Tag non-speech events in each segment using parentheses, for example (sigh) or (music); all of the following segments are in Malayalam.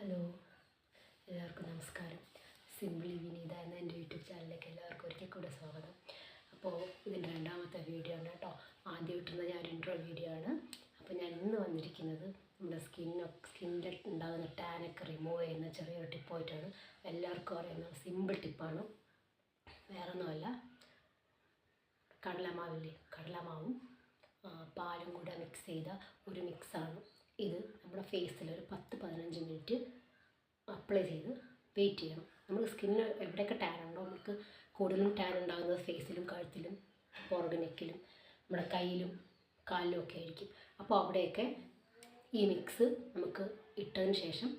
ഹലോ എല്ലാവർക്കും നമസ്കാരം. സിംപിളി വിനീത എന്ന എന്റെ യൂട്യൂബ് ചാനലിലേക്ക് എല്ലാവർക്കും ഒരിക്കൽ കൂടെ സ്വാഗതം. അപ്പോൾ ഇതിന്റെ രണ്ടാമത്തെ വീഡിയോ ആണ് കേട്ടോ. ആദ്യം ഇട്ടുന്ന ഞാൻ ഇൻട്രോ വീഡിയോ ആണ്. അപ്പോൾ ഞാൻ ഇന്ന് വന്നിരിക്കുന്നത് നമ്മുടെ സ്കിന്നൊക്കെ സ്കിന്നിൽ ഉണ്ടാകുന്ന ടാനൊക്കെ റിമൂവ് ചെയ്യുന്ന ചെറിയൊരു ടിപ്പായിട്ടാണ് എല്ലാവർക്കും അറിയുന്ന സിമ്പിൾ ടിപ്പാണ് വേറെ ഒന്നുമല്ല കടലമാവില്ലേ? കടലമാവും. പാലും കൂടെ മിക്സ് ചെയ്ത ഒരു മിക്സാണ് ഫേസിൽ ഒരു പത്ത് പതിനഞ്ച് മിനിറ്റ് അപ്ലൈ ചെയ്ത് വെയിറ്റ് ചെയ്യണം. നമ്മൾ സ്കിന്നിന് എവിടെയൊക്കെ ടാൻ ഉണ്ടോ നമുക്ക് കൂടുതലും ടാൻ ഉണ്ടാകുന്നത് ഫേസിലും കഴുത്തിലും പുറകു നെക്കിലും നമ്മുടെ കയ്യിലും കാലിലും ഒക്കെ ആയിരിക്കും. അപ്പോൾ അവിടെയൊക്കെ ഈ മിക്സ് നമുക്ക് ഇട്ടതിന് ശേഷം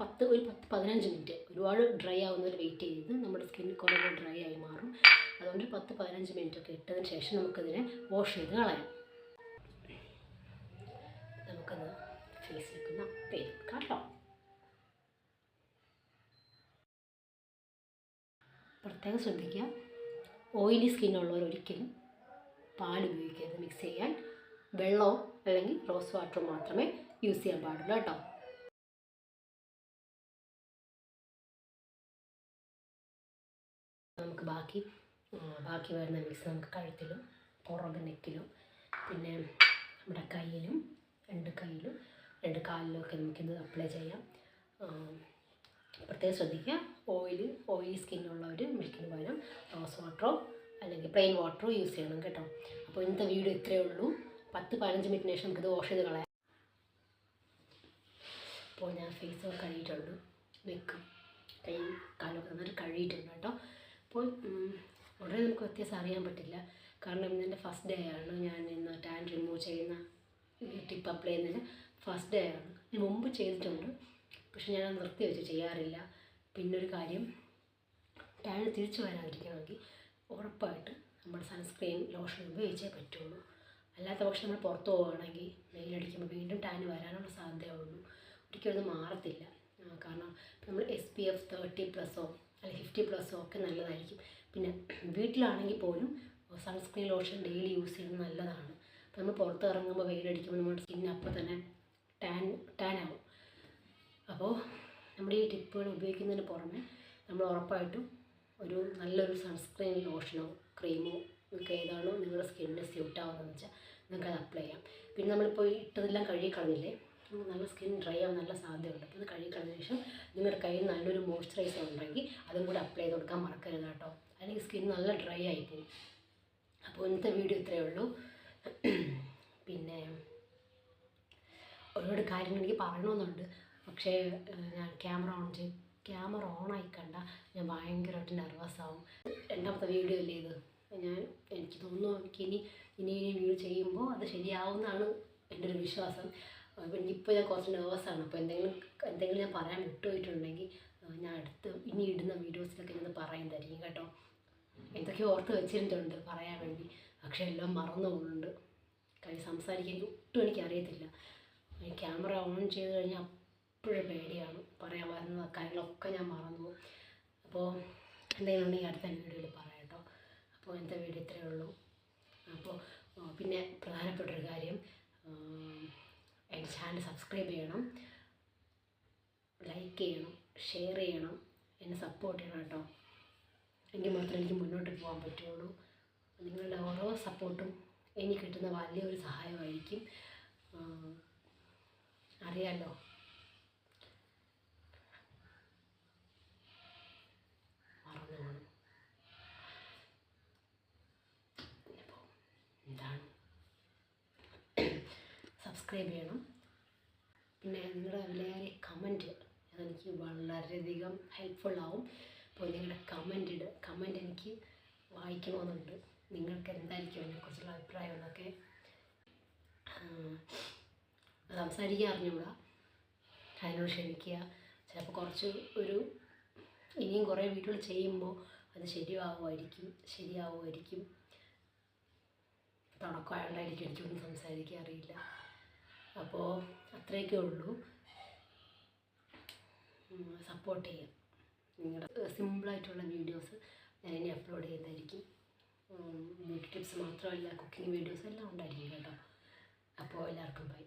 പത്ത് ഒരു പത്ത് പതിനഞ്ച് മിനിറ്റ് ഒരുപാട് ഡ്രൈ ആവുന്നതിൽ വെയിറ്റ് ചെയ്ത് നമ്മുടെ സ്കിൻ കുറേ ഡ്രൈ ആയി മാറും. അതുകൊണ്ട് പത്ത് പതിനഞ്ച് മിനിറ്റ് ഒക്കെ ഇട്ടതിന് ശേഷം നമുക്കതിനെ വാഷ് ചെയ്ത് കളയാം. ഒന്ന് അപ്പ് ചെയ്ത് കേട്ടോ പ്രത്യേകം ശ്രദ്ധിക്കുക. ഓയിലി സ്കിന്നുള്ളവർ ഒരിക്കലും പാൽ ഉപയോഗിക്കരുത്. മിക്സ് ചെയ്യാൻ വെള്ളമോ അല്ലെങ്കിൽ റോസ് വാട്ടറോ മാത്രമേ യൂസ് ചെയ്യാൻ പാടുള്ളൂ കേട്ടോ. നമുക്ക് ബാക്കി ബാക്കി വരുന്ന മിക്സ് നമുക്ക് കഴുത്തിലും പുറകെ നെക്കിലും പിന്നെ നമ്മുടെ കയ്യിലും രണ്ട് കയ്യിലും രണ്ട് കാലിലൊക്കെ നമുക്കിത് അപ്ലൈ ചെയ്യാം. പ്രത്യേകം ശ്രദ്ധിക്കുക. ഓയിൽ ഓയിലി സ്കിന്നുള്ളവർ മിൽക്കിന് പകരം റോസ് വാട്ടറോ അല്ലെങ്കിൽ പ്ലെയിൻ വാട്ടറോ യൂസ് ചെയ്യണം കേട്ടോ. അപ്പോൾ ഇന്നത്തെ വീഡിയോ ഇത്രയേ ഉള്ളൂ. പത്ത് പതിനഞ്ച് മിനിറ്റിന് ശേഷം നമുക്കിത് വാഷ് ചെയ്ത് കളയാം. അപ്പോൾ ഞാൻ ഫേസ് ഒക്കെ കഴുകിയിട്ടുണ്ട്. വെക്ക്. കൈ കാലൊക്കെ നന്നായിട്ട് കഴുകിയിട്ടുണ്ട് കേട്ടോ. അപ്പോൾ ഉടനെ നമുക്ക് വ്യത്യാസം അറിയാൻ പറ്റില്ല. കാരണം ഇന്ന് എന്റെ ഫസ്റ്റ് ഡേ ആണ്. ഞാൻ ഇന്ന് ടാൻ റിമൂവ് ചെയ്യുന്ന ടിപ്പ് അപ്ലൈ ചെയ്യുന്നതിന് ഫസ്റ്റ് ഡേ ആണ്. ഞാൻ മുമ്പ് ചെയ്തിട്ടുണ്ട്. പക്ഷെ ഞാൻ നിർത്തി വെച്ച് ചെയ്യാറില്ല. പിന്നൊരു കാര്യം ടാൻ തിരിച്ചു വരാതിരിക്കണമെങ്കിൽ ഉറപ്പായിട്ട് നമ്മൾ സൺസ്ക്രീൻ ലോഷൻ ഉപയോഗിച്ചേ പറ്റുള്ളൂ. അല്ലാത്ത പക്ഷെ നമ്മൾ പുറത്ത് പോവുകയാണെങ്കിൽ വെയിലടിക്കുമ്പോൾ വീണ്ടും ടാൻ വരാനുള്ള സാധ്യതയുള്ളൂ. ഒരിക്കലും അത് മാറത്തില്ല. കാരണം നമ്മൾ എസ് പി എഫ് തേർട്ടി പ്ലസോ അല്ലെങ്കിൽ ഫിഫ്റ്റി പ്ലസോ ഒക്കെ നല്ലതായിരിക്കും. പിന്നെ വീട്ടിലാണെങ്കിൽ പോലും സൺസ്ക്രീൻ ലോഷൻ ഡെയിലി യൂസ് ചെയ്യുന്നത് നല്ലതാണ്. നമ്മൾ പുറത്ത് ഇറങ്ങുമ്പോൾ വെയിലടിക്കുമ്പോൾ നമ്മുടെ സ്കിൻ തന്നെ ടാൻ ആവും. അപ്പോൾ നമ്മുടെ ഈ ടിപ്പുകൾ ഉപയോഗിക്കുന്നതിന് പുറമെ നമ്മൾ ഉറപ്പായിട്ടും ഒരു നല്ലൊരു സൺസ്ക്രീൻ ലോഷനോ ക്രീമോ നിങ്ങൾക്ക് ഏതാണോ നിങ്ങളുടെ സ്കിന്നിന് സ്യൂട്ട് ആവുന്നതെന്ന് വെച്ചാൽ നിങ്ങൾക്ക് അത് അപ്ലൈ ചെയ്യാം. പിന്നെ നമ്മളിപ്പോൾ ഇട്ടതെല്ലാം കഴുകി കളഞ്ഞില്ലേ നല്ല സ്കിൻ ഡ്രൈ ആവാൻ നല്ല സാധ്യതയുണ്ട്. അപ്പോൾ ഇത് കഴുകി ശേഷം നിങ്ങളുടെ കയ്യിൽ നല്ലൊരു മോയ്സ്ചറൈസർ ഉണ്ടെങ്കിൽ അതും കൂടി അപ്ലൈ ചെയ്ത് കൊടുക്കാൻ മറക്കരുത് കേട്ടോ. അല്ലെങ്കിൽ സ്കിൻ നല്ല ഡ്രൈ ആയി പോകും അപ്പോൾ ഇന്നത്തെ വീഡിയോ ഇത്രയേ ഉള്ളൂ. (clears throat) പിന്നെ ഒരുപാട് കാര്യങ്ങൾ എനിക്ക് പറയണമെന്നുണ്ട്. പക്ഷേ ഞാൻ ക്യാമറ ഓൺ ചെയ്ത് ക്യാമറ ഓണായി കണ്ട ഞാൻ ഭയങ്കരമായിട്ട് നെർവസ് ആവും. രണ്ടാമത്തെ വീഡിയോ അല്ലേ ഇത്? ഞാൻ എനിക്ക് തോന്നുന്നു എനിക്ക് ഇനി ഇനി ഇനി വീഡിയോ ചെയ്യുമ്പോൾ അത് ശരിയാവുമെന്നാണ് എന്റെ ഒരു വിശ്വാസം. എനിക്കിപ്പോൾ ഞാൻ കുറച്ച് നെർവസാണ് അപ്പോൾ എന്തെങ്കിലും എന്തെങ്കിലും ഞാൻ പറയാൻ വിട്ടുപോയിട്ടുണ്ടെങ്കിൽ ഞാൻ അടുത്ത് ഇനി ഇടുന്ന വീഡിയോസിലൊക്കെ ഞാൻ പറയുന്നതായിരിക്കും കേട്ടോ. എന്തൊക്കെയോ ഓർത്ത് വെച്ചിട്ടുണ്ട് പറയാൻ വേണ്ടി. പക്ഷേ എല്ലാം മറന്നു പോകുന്നുണ്ട് കാര്യം സംസാരിക്കാൻ ഒട്ടും എനിക്ക് അറിയത്തില്ല ഈ ക്യാമറ ഓൺ ചെയ്ത് കഴിഞ്ഞാൽ അപ്പോഴും പേടിയാണ്. പറയാൻ വരുന്ന കാര്യങ്ങളൊക്കെ ഞാൻ മറന്നു പോകും അപ്പോൾ എന്തെങ്കിലും ഉണ്ടെങ്കിൽ അടുത്ത വീഡിയോയിൽ പറയാം കേട്ടോ. അപ്പോൾ എന്റെ വീഡിയോ ഇത്രയേ ഉള്ളൂ. അപ്പോൾ പിന്നെ പ്രധാനപ്പെട്ടൊരു കാര്യം എന്റെ ചാനൽ സബ്സ്ക്രൈബ് ചെയ്യണം ലൈക്ക് ചെയ്യണം ഷെയർ ചെയ്യണം എന്നെ സപ്പോർട്ട് ചെയ്യണം കേട്ടോ. എങ്കിൽ മാത്രമേ എനിക്ക് മുന്നോട്ട് പോകാൻ പറ്റുള്ളൂ. നിങ്ങളുടെ ഓരോ സപ്പോർട്ടും എനിക്ക് കിട്ടുന്ന വലിയൊരു സഹായമായിരിക്കും. അറിയാലോ. എന്താണ് സബ്സ്ക്രൈബ് ചെയ്യണം. പിന്നെ നിങ്ങളുടെ വിലയേറിയ കമന്റ് അതെനിക്ക് വളരെയധികം ഹെൽപ്ഫുള്ളാവും അപ്പോൾ നിങ്ങളുടെ കമന്റ് ഇട്. കമന്റ് എനിക്ക് വായിക്കണമെന്നുണ്ട്. നിങ്ങൾക്ക് എന്തായിരിക്കും അതിനെക്കുറിച്ചുള്ള അഭിപ്രായം എന്നൊക്കെ സംസാരിക്കാൻ അറിഞ്ഞുകൂടാ. അതിനോട് ക്ഷമിക്കുക. ചിലപ്പോൾ കുറച്ച് ഒരു ഇനിയും കുറേ വീഡിയോകൾ ചെയ്യുമ്പോൾ അത് ശരിയാവുമായിരിക്കും ശരിയാവുമായിരിക്കും. തുടക്കമായോണ്ടായിരിക്കും എനിക്കൊന്നും സംസാരിക്കാൻ അറിയില്ല. അപ്പോൾ അത്രയൊക്കെ ഉള്ളൂ. സപ്പോർട്ട് ചെയ്യാം. നിങ്ങളുടെ സിമ്പിളായിട്ടുള്ള വീഡിയോസ് ഞാൻ ഇനി അപ്ലോഡ് ചെയ്യുന്നതായിരിക്കും. ബ്യൂട്ടി ടിപ്സ് മാത്രമല്ല കുക്കിംഗ് വീഡിയോസ് എല്ലാം ഉണ്ടായിരിക്കും കേട്ടോ. അപ്പോൾ എല്ലാവർക്കും ബൈ